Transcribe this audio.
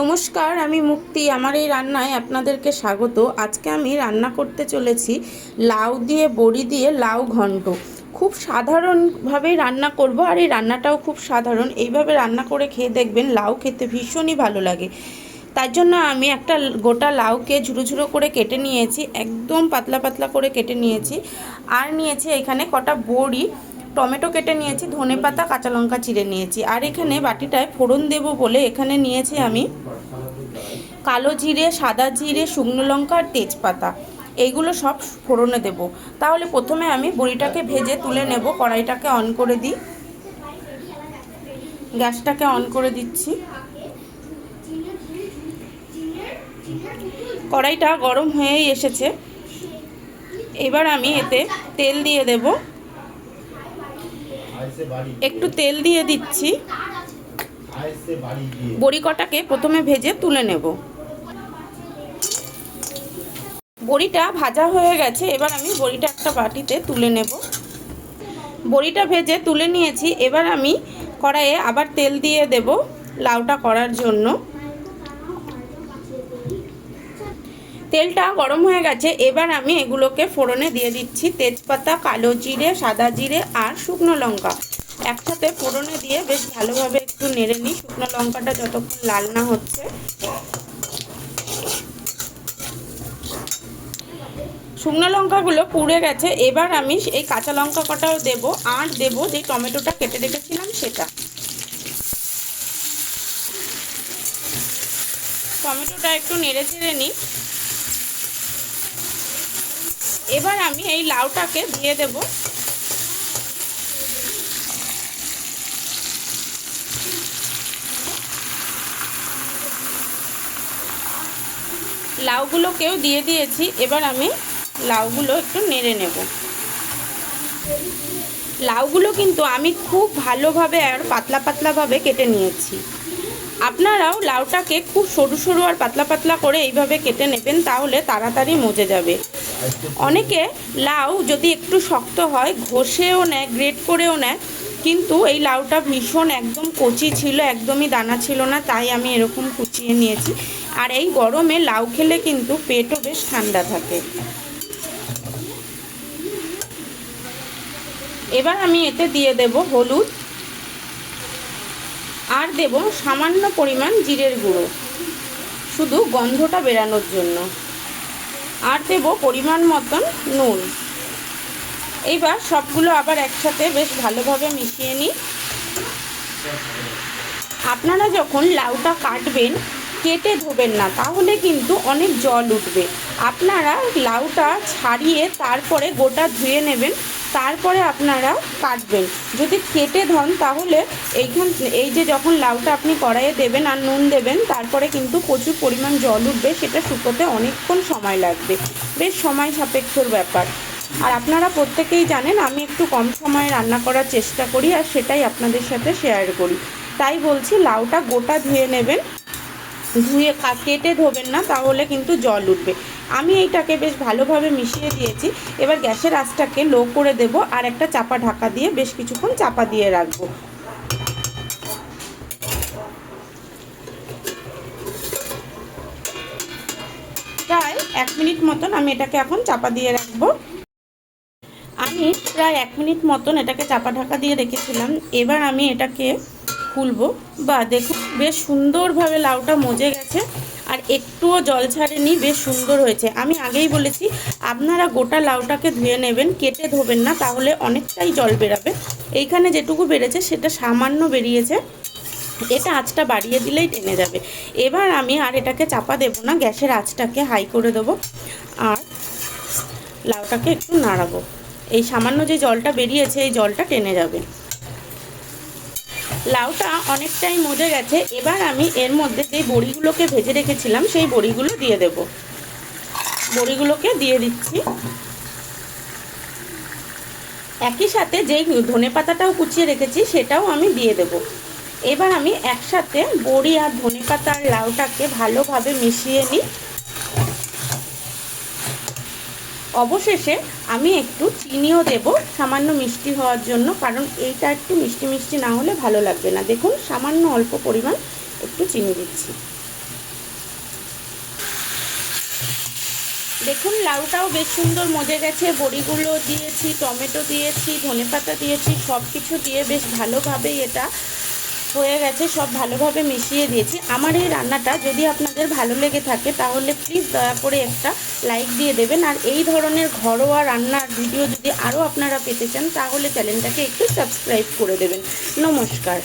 নমস্কার, আমি মুক্তি। আমার এই রান্নায় আপনাদেরকে স্বাগত। আজকে আমি রান্না করতে চলেছি লাউ দিয়ে, বড়ি দিয়ে লাউ ঘন্ট। খুব সাধারণভাবেই রান্না করব আর এই রান্নাটাও খুব সাধারণ। এইভাবে রান্না করে খেয়ে দেখবেন লাউ খেতে ভীষণই ভালো লাগে। তার জন্য আমি একটা গোটা লাউকে ঝুরো ঝুরো করে কেটে নিয়েছি, একদম পাতলা পাতলা করে কেটে নিয়েছি। আর নিয়েছি এখানে কটা বড়ি, টমেটো কেটে নিয়েছি ধনে পাতা কাঁচা লঙ্কা চিড়ে নিয়েছি। আর এখানে বাটিটায় ফোড়ন দেব বলে এখানে নিয়েছি আমি কালো জিরে, সাদা জিরে, শুকনো লঙ্কা আর তেজপাতা। এইগুলো সব ফোড়নে দেব। তাহলে প্রথমে আমি বড়িটাকে ভেজে তুলে নেব। কড়াইটাকে অন করে দিই। গ্যাসটাকে অন করে দিচ্ছি। কড়াইটা গরম হয়েই এসেছে। এবার আমি এতে তেল দিয়ে দেব। একটু তেল দিয়ে দিচ্ছি। বড়ি কটাকে প্রথমে ভেজে তুলে নেব। বড়িটা ভাজা হয়ে গেছে, এবার আমি বড়িটা একটা বাটিতে তুলে নেব। বড়িটা ভেজে তুলে নিয়েছি, এবার আমি কড়াইয়ে আবার তেল দিয়ে দেব লাউটা করার জন্য। তেলটা গরম হয়ে গেছে, এবার আমি এগুলোকে ফোড়নে দিয়ে দিচ্ছি তেজপাতা, কালো জিরে, সাদা জিরে আর শুকনো লঙ্কা। একসাথে ফোড়নে দিয়ে বেশ ভালোভাবে একটু নেড়ে নিই। শুকনো লঙ্কাটা যতক্ষণ লাল না হচ্ছে। শুকনো লঙ্কাগুলো পুড়ে গেছে। এবার আমি এই কাঁচা লঙ্কা কটাও দেবো। আর দেবো যে টমেটোটা কেটে রেখেছিলাম সেটা। টমেটোটা একটু নেড়ে চেড়ে নিই। এবার আমি এই লাউটাকে দিয়ে দেব। লাউগুলোকেও দিয়ে দিয়েছি, এবার আমি লাউগুলো একটু নেড়ে নেব। লাউগুলো কিন্তু আমি খুব ভালোভাবে আর পাতলা পাতলাভাবে কেটে নিয়েছি। আপনারাও লাউটাকে খুব সরু সরু আর পাতলা পাতলা করে এইভাবে কেটে নেবেন, তাহলে তাড়াতাড়ি মজে যাবে। অনেকে লাউ যদি একটু শক্ত হয়, ঘষেও নেয়, গ্রেট করেও নেয়, কিন্তু এই লাউটা ভীষণ একদম কচি ছিল, একদমই দানা ছিল না, তাই আমি এরকম কুচিয়ে নিয়েছি। আর এই গরমে লাউ খেলে কিন্তু পেটও বেশ ঠান্ডা থাকে। এবার আমি এতে দিয়ে দেব হলুদ। আর দেব সামান্য পরিমাণ জিরের গুঁড়ো। শুধু গন্ধটা বেরানোর জন্য। আর দেব পরিমাণ মতন নুন। এইবার সবগুলো আবার একসাথে বেশ ভালোভাবে মিশিয়ে নিই। আপনারা যখন লাউটা কাটবেন কেটে ধোবেন না, তাহলে কিন্তু অনেক জল উঠবে। আপনারা লাউটা ছাড়িয়ে তারপরে গোটা ধুয়ে নেবেন, তারপরে আপনারা কাটবেন। যদি কেটে ধন, তাহলে এইখান, এই যে যখন লাউটা আপনি কড়াইয়ে দেবেন আর নুন দেবেন, তারপরে কিন্তু প্রচুর পরিমাণ জল উঠবে, সেটা শুকোতে অনেকক্ষণ সময় লাগবে। বেশ সময় সাপেক্ষর ব্যাপার। আর আপনারা প্রত্যেকেই জানেন, আমি একটু কম সময়ে রান্না করার চেষ্টা করি, আর সেটাই আপনাদের সাথে শেয়ার করি। তাই বলছি, লাউটা গোটা ধুয়ে নেবেন ধুয়ে কেটে ধোবেন না, তাহলে কিন্তু জল উঠবে। আমি এইটাকে বেশ ভালোভাবে মিশিয়ে দিয়েছি। এবার গ্যাসের আঁচটাকে লো করে দেব আর একটা চাপা ঢাকা দিয়ে বেশ কিছুক্ষণ চাপা দিয়ে রাখব। প্রায় এক মিনিট মতন আমি এটাকে এখন চাপা দিয়ে রাখব। আমি প্রায় এক মিনিট মতন এটাকে চাপা ঢাকা দিয়ে রেখেছিলাম। এবার আমি এটাকে খুলবো। বা দেখুন, বেশ সুন্দরভাবে লাউটা মজে গেছে আর একটুও জল ছাড়েনি, বেশ সুন্দর হয়েছে। আমি আগেই বলেছি, আপনারা গোটা লাউটাকে ধুয়ে নেবেন, কেটে ধোবেন না, তাহলে অনেকটাই জল বেরাবে। এইখানে যেটুকু বেড়েছে, সেটা সামান্য বেরিয়েছে। এটা আঁচটা বাড়িয়ে দিলেই টেনে যাবে। এবার আমি আর এটাকে চাপা দেবো না, গ্যাসের আঁচটাকে হাই করে দেবো আর লাউটাকে একটু নাড়াবো। এই সামান্য যে জলটা বেরিয়েছে, এই জলটা টেনে যাবে। লাউটা অনেকটাই মজে গেছে। এবার আমি এর মধ্যে যে বড়িগুলোকে ভেজে রেখেছিলাম, সেই বড়িগুলো দিয়ে দেব। বড়িগুলোকে দিয়ে দিচ্ছি। একই সাথে যেই ধনে পাতাটাও কুচিয়ে রেখেছি, সেটাও আমি দিয়ে দেব। এবার আমি একসাথে বড়ি আর ধনে পাতা আর লাউটাকে ভালোভাবে মিশিয়ে নিই। অবশেষে আমি একটু চিনিও দেব সামান্য মিষ্টি হওয়ার জন্য, কারণ এইটা একটু মিষ্টি মিষ্টি না হলে ভালো লাগবে না। দেখুন, সামান্য অল্প পরিমাণ একটু চিনি দিচ্ছি। দেখুন, লাউটাও বেশ সুন্দর মজে গেছে। বড়িগুলো দিয়েছি, টমেটো দিয়েছি ধনে পাতা দিয়েছি সব কিছু দিয়ে বেশ ভালোভাবেই এটা হয়ে গেছে, সব ভালোভাবে মিশিয়ে দিয়েছি। আমার এই রান্নাটা যদি আপনাদের ভালো লেগে থাকে, তাহলে প্লিজ দয়া করে একটা লাইক দিয়ে দেবেন। আর এই ধরনের ঘরোয়া রান্নার ভিডিও যদি আরও আপনারা পেতে চান, তাহলে চ্যানেলটাকে একটু সাবস্ক্রাইব করে দেবেন। নমস্কার।